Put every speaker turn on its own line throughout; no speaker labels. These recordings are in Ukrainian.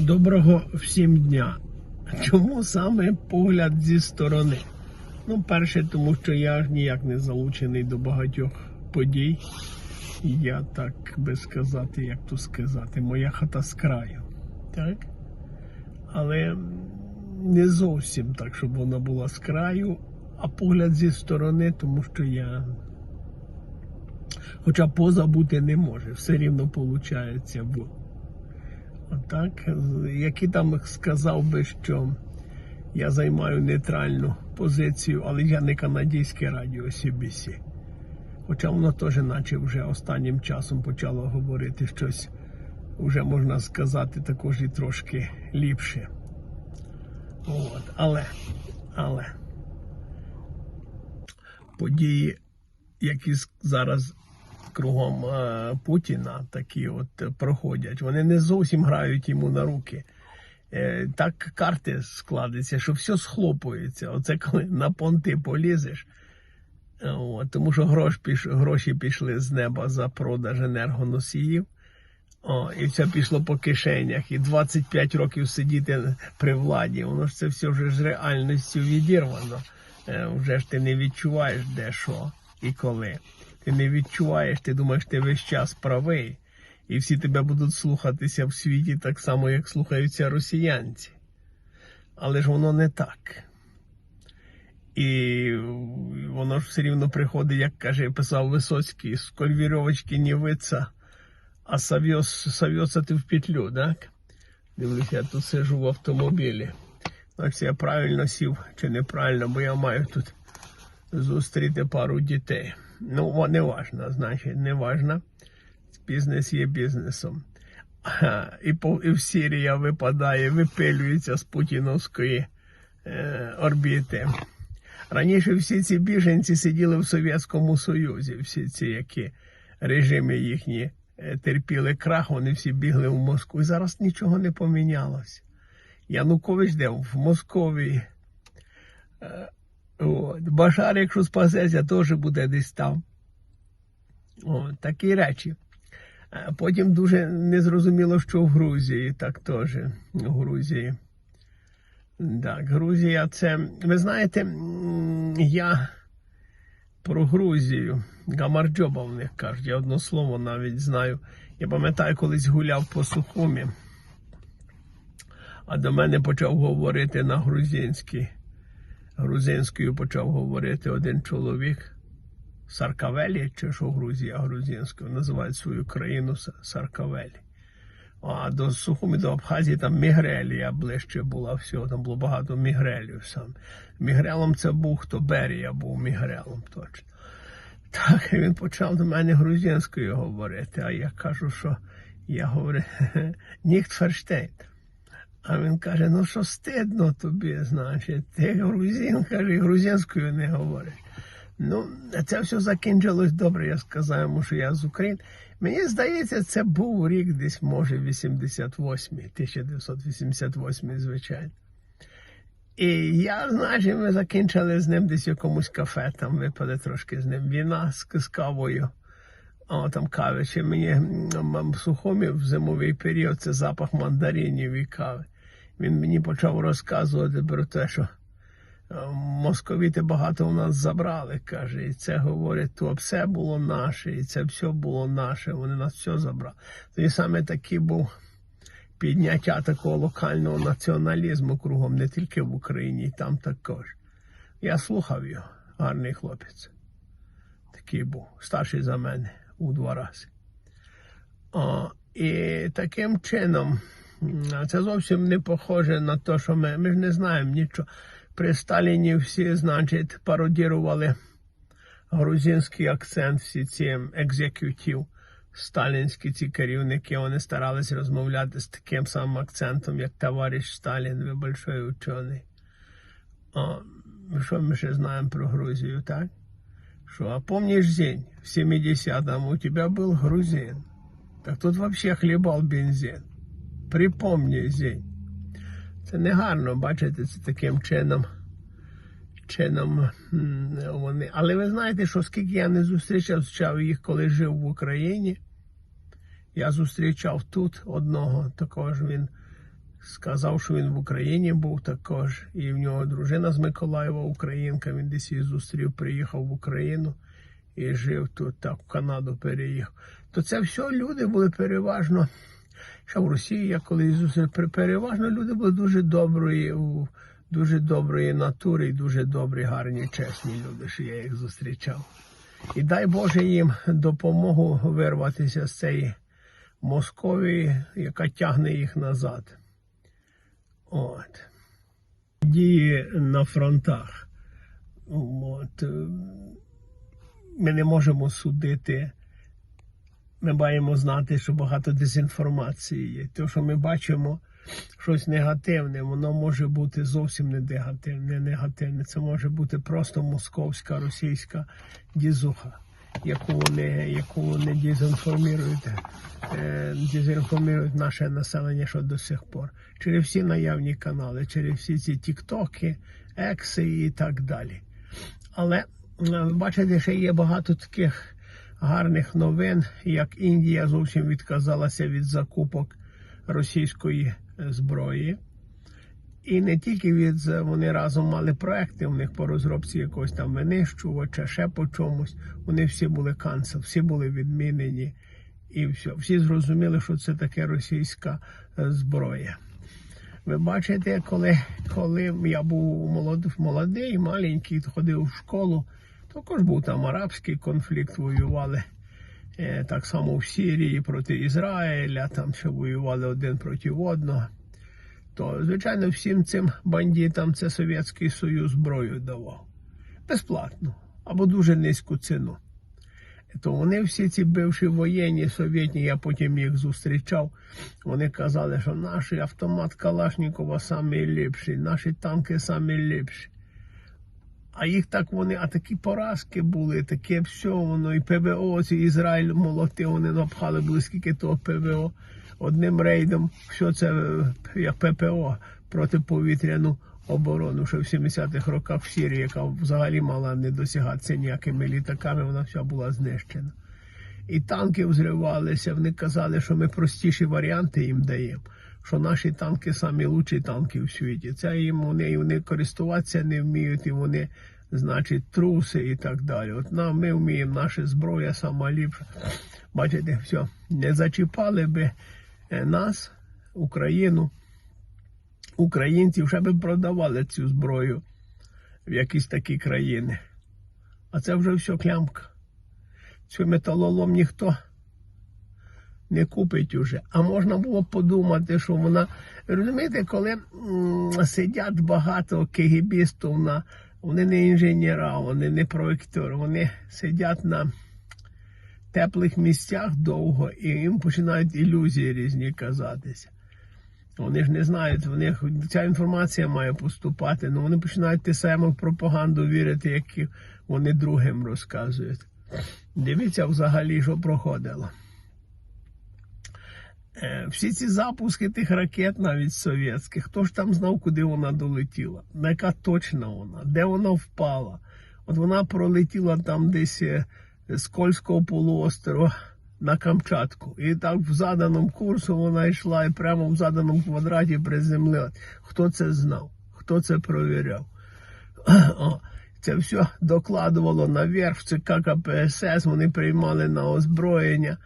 Доброго всім дня. Чому саме погляд зі сторони? Ну, перше, тому що я ж ніяк не залучений до багатьох подій. Я так би сказати, як то сказати, моя хата з краю. Так? Але не зовсім так, щоб вона була з краю, а погляд зі сторони, тому що я. Хоча поза бути не може, все рівно виходить в. Отак, які там сказав би, що я займаю нейтральну позицію, але я не канадське радіо CBC. Хоча воно теж, наче вже останнім часом почало говорити щось, вже можна сказати, також і трошки ліпше. От. Але, але події, які зараз кругом е, Путіна такі от проходять, вони не зовсім грають йому на руки. Е, Так карти складуться, що все схлопується. Оце коли на понти полізеш. От, тому що грош піш, гроші пішли з неба за продаж енергоносіїв. О, і все пішло по кишенях. І 25 років сидіти при владі. Воно ж це все вже з реальністю відірвано. Е, Вже ж ти не відчуваєш де що і коли. Ти не відчуваєш, ти думаєш, ти весь час правий. І всі тебе будуть слухатися в світі так само, як слухаються росіянці. Але ж воно не так. І воно ж все рівно приходить, як каже, писав Висоцький, сколь вірьовочки не виться, а сов'ється ти в петлю, так? Дивлюся, я тут сижу в автомобілі. Значить, я правильно сів чи неправильно, бо я маю тут зустріти пару дітей. Ну, не важно, значить, не важно. Бізнес є бізнесом. І, по, і Сірія випадає, випилюється з путіновської е, орбіти. Раніше всі ці біженці сиділи в Совєтському Союзі, всі ці, які режими їхні е, терпіли крах, вони всі бігли в Москву. І зараз нічого не помінялося. Янукович де в Московії. От. Башар, якщо спасеться, теж буде десь там. От, такі речі. Потім дуже незрозуміло, що в Грузії, так теж. В Грузії. Так, Грузія це. Ви знаєте, я про Грузію. Гамарджоба в них кажуть. Я одно слово навіть знаю. Я пам'ятаю, колись гуляв по Сухумі, а до мене почав говорити на грузинській. Грузинською почав говорити один чоловік. Саркавелі, чи що Грузія грузинською, називають свою країну Саркавелі. А до Сухумі, до Абхазії там Мігрелія ближче була всього, там було багато мігрелів сам. Мігрелом це був хто Берія був мігрелом точно. Так, і він почав до мене грузинською говорити, а я кажу, що я говорю, ніхт ферштейт. А він каже: ну що стидно тобі, значить, ти грузин, каже, грузинською не говориш. Ну, це все закінчилось добре. Я сказав йому, що я з України. Мені здається, це був рік десь, може, 88, 1988, звичайно. І я, значить, ми закінчили з ним десь якомусь кафе, там випили трошки з ним віна з кавою. О, там кави. Ще мені м, в сухомі в зимовий період це запах мандаринів і кави. Він мені почав розказувати про те, що е, московіти багато у нас забрали, каже, і це говорить, то все було наше, і це все було наше, вони нас все забрали. Тоді саме такий був підняття такого локального націоналізму кругом, не тільки в Україні, і там також. Я слухав його, гарний хлопець. Такий був, старший за мене у два рази. О, і таким чином, це зовсім не похоже на те, що ми, ми ж не знаємо нічого. При Сталіні всі, значить, пародірували грузинський акцент, всі ці екзекютів, сталінські ці керівники, вони старались розмовляти з таким самим акцентом, як товариш Сталін, ви большой учений. О, що ми ще знаємо про Грузію, так? Что, а помнишь день в 70-м у тебя был грузин? Так тут вообще хлібав бензин. Припомни день. Це не гарно, бачите, це таким чином. Чином вони. Але ви знаєте, що скільки я не зустрічав їх, коли жив в Україні. Я зустрічав тут одного, також він Сказав, що він в Україні був також, і в нього дружина з Миколаєва, українка. Він десь її зустрів, приїхав в Україну і жив тут, так в Канаду переїхав. То це все люди були переважно. Ще в Росії я колись зустрів, переважно люди були дуже доброї, дуже доброї натури і дуже добрі, гарні, чесні люди, що я їх зустрічав. І дай Боже їм допомогу вирватися з цієї Московії, яка тягне їх назад. От. Дії на фронтах. От. Ми не можемо судити. Ми маємо знати, що багато дезінформації є. Те, що ми бачимо щось негативне, воно може бути зовсім не негативне, не негативне. Це може бути просто московська, російська дізуха, яку вони, яку вони дезінформують, е, дезінформують наше населення що до сих пор. Через всі наявні канали, через всі ці тіктоки, екси і так далі. Але е, бачите, ще є багато таких гарних новин, як Індія зовсім відказалася від закупок російської зброї. І не тільки від вони разом мали проекти у них по розробці якогось там винищувача, ще по чомусь. Вони всі були канцел, всі були відмінені. І все. Всі зрозуміли, що це таке російська е, зброя. Ви бачите, коли, коли я був молодий, маленький, ходив в школу, також був там арабський конфлікт, воювали е, так само в Сирії проти Ізраїля, там ще воювали один проти одного. То, звичайно, всім цим бандитам це Совєтський Союз зброю давав. Безплатно або дуже низьку ціну. То вони всі ці бивші воєнні совєтні, я потім їх зустрічав. Вони казали, що наш автомат Калашнікова самий ліпший, наші танки самі ліпші. А їх так вони, а такі поразки були, таке все воно, і ПВО, ці Ізраїль молотив, вони напхали скільки того ПВО. Одним рейдом, все це е, як ППО протиповітряну оборону, що в 70-х роках в Сирії, яка взагалі мала не досягатися ніякими літаками, вона вся була знищена. І танки взривалися, вони казали, що ми простіші варіанти їм даємо, що наші танки самі лучші танки в світі. Це їм вони, вони користуватися не вміють, і вони, значить, труси і так далі. От нам ми вміємо, наша зброя сама ліпша. Бачите, все, не зачіпали би нас, Україну, українців, ще би продавали цю зброю в якісь такі країни. А це вже все клямка. Цю металолом ніхто не купить уже. А можна було подумати, що вона. Розумієте, коли сидять багато кегібістів на. Вони не інженера, вони не проєктори, вони сидять на теплих місцях довго і їм починають ілюзії різні казатися. Вони ж не знають, в них ця інформація має поступати, але вони починають те саме в пропаганду вірити, які вони другим розказують. Дивіться взагалі, що проходило. Е, Всі ці запуски тих ракет, навіть совєтських, хто ж там знав, куди вона долетіла? На яка точна вона? Де вона впала? От вона пролетіла там десь е, з Кольського полуострова на Камчатку. І так в заданому курсу вона йшла і прямо в заданому квадраті приземлилась. Хто це знав? Хто це провіряв? Це все докладувало наверх ЦК КПСС, вони приймали на озброєння.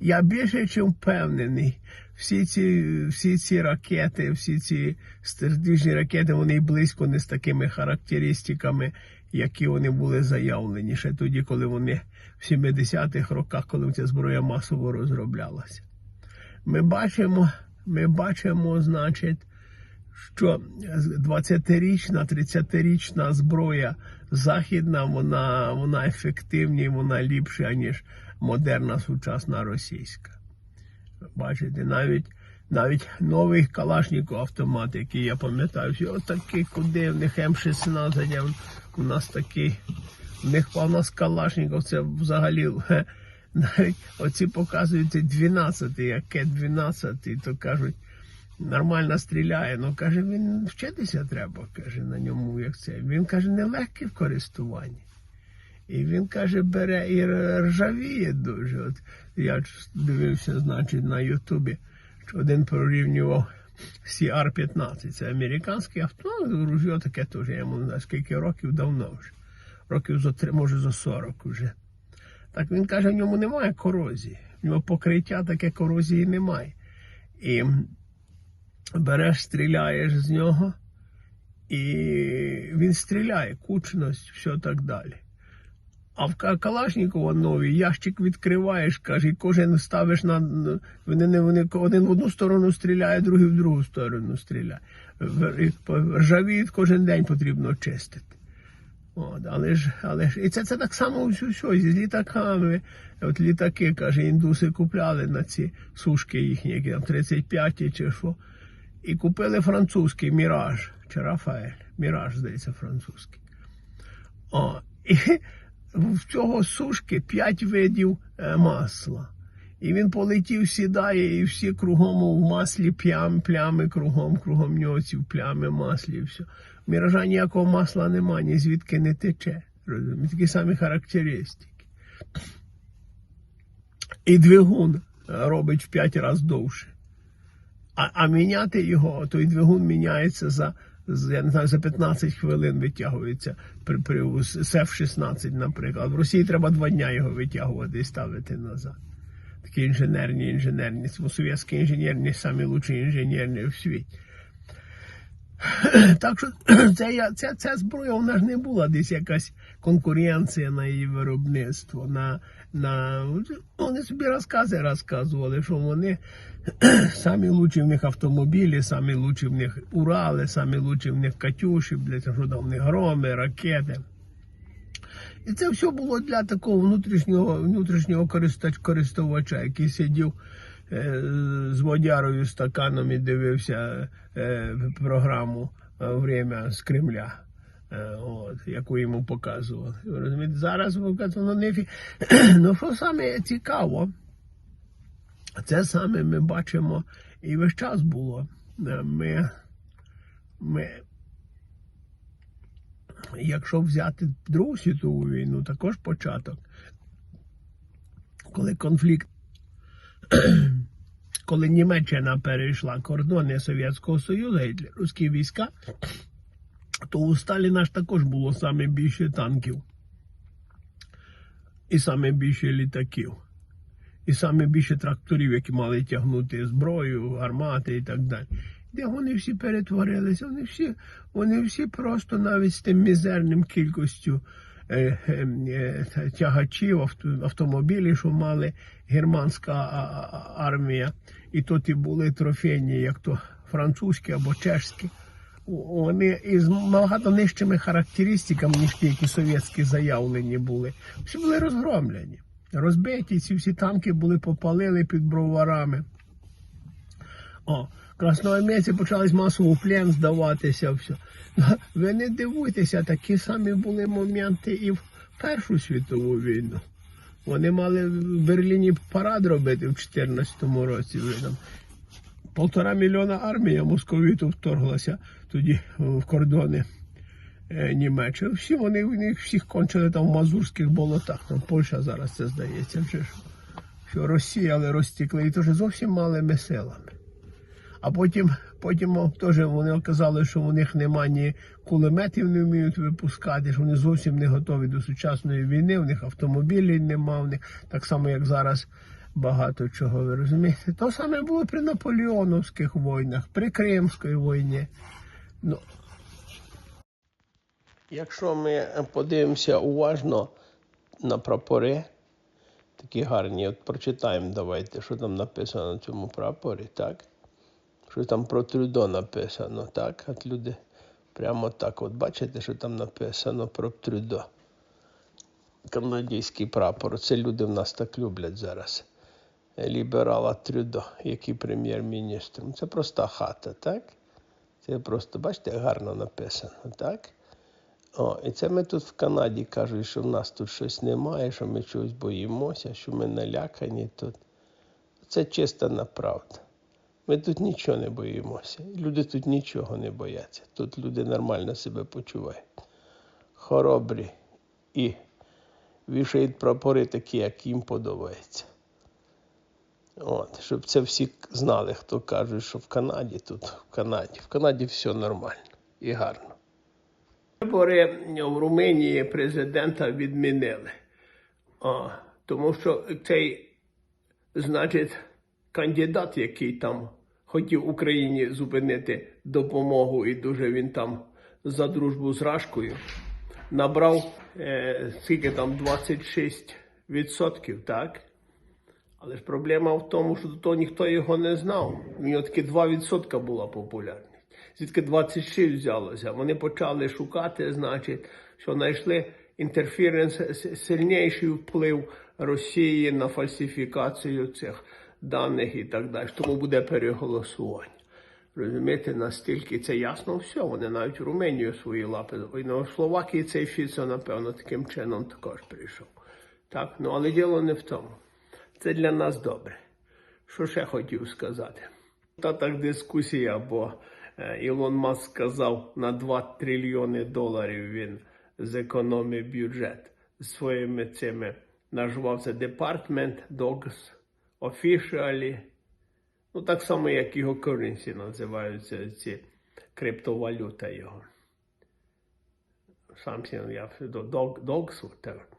Я більше ніж впевнений, всі ці, всі ці ракети, всі ці стратегічні ракети, вони близько не з такими характеристиками, які вони були заявлені ще тоді, коли вони в 70-х роках, коли ця зброя масово розроблялася. Ми бачимо, ми бачимо, значить, що 20-річна, 30-річна зброя західна, вона, вона ефективніша, вона ліпша, ніж модерна сучасна російська. Бачите, навіть навіть новий Калашников автомат, який я пам'ятаю, що такий, куди в них М16, а у нас такий, в них у нас Калашников, це взагалі навіть оці показують 12, як К-12, то кажуть, нормально стріляє. Ну каже, він вчитися треба, каже, на ньому, як це. Він каже, нелегкий в користуванні. І він каже, бере і ржавіє дуже. От я дивився, значить, на Ютубі, що один порівнював CR-15. Це американське авто, ружьо таке теж, я йому не знаю, скільки років давно вже. Років за три, може за 40 вже. Так він каже, в ньому немає корозії. В нього покриття таке корозії немає. І береш, стріляєш з нього, і він стріляє, кучність, все так далі. А в Ка- Калашнікова новий ящик відкриваєш, каже, і кожен ставиш на. Вони, не- вони один в одну сторону стріляє, другий в другу сторону стріляє. Ржавіють кожен день потрібно чистити. От, але ж, але ж, і це, це так само все, з літаками. От літаки, каже, індуси купляли на ці сушки їхні, які там 35 чи що. І купили французький Міраж чи Рафаель. Міраж, здається, французький. О, і в цього сушки 5 видів е, масла. І він полетів, сідає, і всі кругом в маслі плям, плями кругом, кругом нього плями маслі. все. В Міража ніякого масла немає, ні звідки не тече. Розумієте? Такі самі характеристики. І двигун е, робить в 5 разів довше. А, а міняти його, той двигун міняється за, я не знаю, за 15 хвилин витягується при, при СЕФ-16, наприклад. В Росії треба два дня його витягувати і ставити назад. Такі інженерні, інженерні, совєтські інженерні, самі лучші інженерні в світі. Так що ця, ця, ця зброя вона ж не була десь якась конкуренція на її виробництво. На, на, вони собі розкази розказували, що вони самі лучші в них автомобілі, самі лучші в них Урали, самі лучші в них Катюші, блядь, що там в них громи, ракети. І це все було для такого внутрішнього, внутрішнього користувача, який сидів е, з водярою стаканом і дивився е, програму е, Время з Кремля. Е, От, яку йому показували. Розумієте, зараз фі... Ну, що саме цікаво, це саме ми бачимо і весь час було. Е, Ми, ми якщо взяти Другу світову війну, також початок, коли конфлікт, коли Німеччина перейшла кордони Совєтського Союзу, гітлерівські війська, то у Сталіна ж також було саме більше танків і саме більше літаків. І саме більше тракторів, які мали тягнути зброю, гармати і так далі. Де вони всі перетворилися? Вони всі, вони всі просто навіть з тим мізерним кількістю е, е, е, тягачів, авто, автомобілів, що мали германська армія, і то ті були трофейні, як то французькі або чешські. Вони із багато нижчими характеристиками, ніж ті, які совєтські заявлені були. Всі були розгромлені. Розбиті, ці всі танки були попалили під броварами. О, красноармійці почали масово в плен здаватися. Все. Ви не дивуйтеся, такі самі були моменти і в Першу світову війну. Вони мали в Берліні парад робити в 2014 році. Полтора мільйона армія московіту вторглася тоді в кордони е, Німеччини. Всі вони в них всіх кончили там в мазурських болотах. Там Польща зараз це здається вже що, що розсіяли, розтікли і теж зовсім малими силами. А потім, потім теж вони казали, що у них нема ні кулеметів не вміють випускати, що вони зовсім не готові до сучасної війни, у них автомобілів нема, у них так само, як зараз багато чого, ви розумієте. То саме було при наполеоновських війнах, при Кримській війні. Ну, Якщо ми подивимося уважно на прапори, такі гарні, от прочитаємо давайте, що там написано на цьому прапорі, так? Що там про Трюдо написано, так? От люди прямо так. От бачите, що там написано про Трюдо. Канадський прапор. Це люди в нас так люблять зараз. Ліберала Трюдо, який прем'єр-міністр. Це проста хата, так? Це просто, бачите, гарно написано, так? О, і це ми тут в Канаді кажуть, що в нас тут щось немає, що ми чогось боїмося, що ми налякані тут. Це чиста неправда. Ми тут нічого не боїмося. Люди тут нічого не бояться. Тут люди нормально себе почувають. Хоробрі і вішають прапори такі, як їм подобається. От, щоб це всі знали, хто каже, що в Канаді тут, в Канаді. В Канаді все нормально і гарно. Вибори в Румунії президента відмінили. А, тому що цей, значить, кандидат, який там хотів Україні зупинити допомогу, і дуже він там за дружбу з Рашкою, набрав е, скільки там 26%, так? Але ж проблема в тому, що до того ніхто його не знав. У нього тільки 2% була популярність. Звідки 26 взялося? Вони почали шукати, значить, що знайшли інтерференс, сильніший вплив Росії на фальсифікацію цих даних і так далі. Тому буде переголосування. Розумієте, настільки це ясно все. Вони навіть в Руменію свої лапи. І на Словакії цей Фіцо, напевно, таким чином також прийшов. Так, ну але діло не в тому. Це для нас добре. Що ще хотів сказати? Та так дискусія, бо е, Ілон Маск сказав, на 2 трильйони доларів він зекономив бюджет своїми цими. Назвався Department Dogs Officially. Ну, так само, як його currency називаються ці криптовалюта його. Something, я dog, dogs, whatever.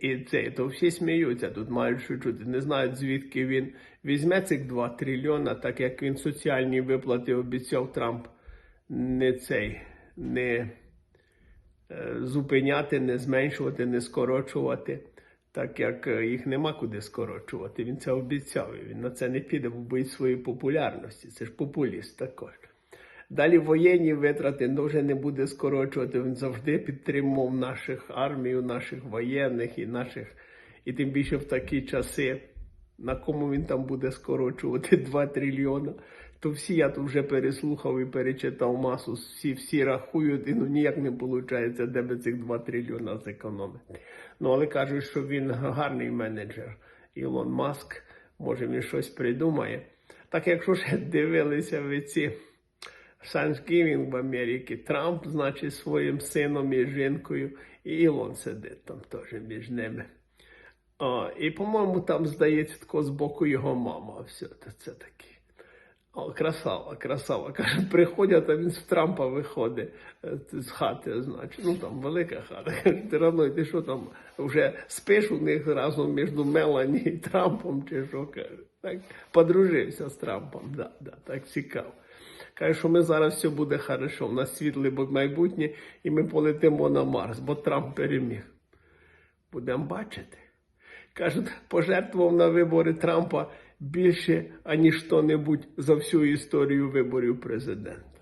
І це, то всі сміються, тут мають чути. Не знають, звідки він візьме цих 2 трильйона, так як він соціальні виплати обіцяв Трамп не цей, не е, зупиняти, не зменшувати, не скорочувати, так як е, їх нема куди скорочувати. Він це обіцяв. Він на це не піде, бо боїть своєї популярності. Це ж популіст також. Далі воєнні витрати ну, вже не буде скорочувати. Він завжди підтримував наших армію, наших воєнних і наших, і тим більше в такі часи, на кому він там буде скорочувати 2 трильйона. То всі я тут вже переслухав і перечитав масу, всі всі рахують, і ну ніяк не виходить, де би цих 2 трильйона зекономити. Ну але кажуть, що він гарний менеджер. Ілон Маск, може він щось придумає. Так якщо ще дивилися ви ці. Thanksgiving в Америці. Трамп, значить, своїм сином і жінкою, і Ілон сидить там теж між ними. О, і, по-моєму, там, здається, тако з боку його мама. Все, це таке. Красава, красава. Каже, приходять, а він з Трампа виходить е, з хати, значить. Ну там велика хата. Каже, ти рано, ти що там вже спиш у них разом між Мелані і Трампом, чи що каже. Так, подружився з Трампом, да, да, так цікаво. Каже, що ми зараз все буде хорошо. У нас світле майбутнє, і ми полетимо на Марс, бо Трамп переміг. Будемо бачити. Кажуть, пожертвував на вибори Трампа більше, аніж хто-небудь за всю історію виборів президента.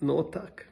Ну, так.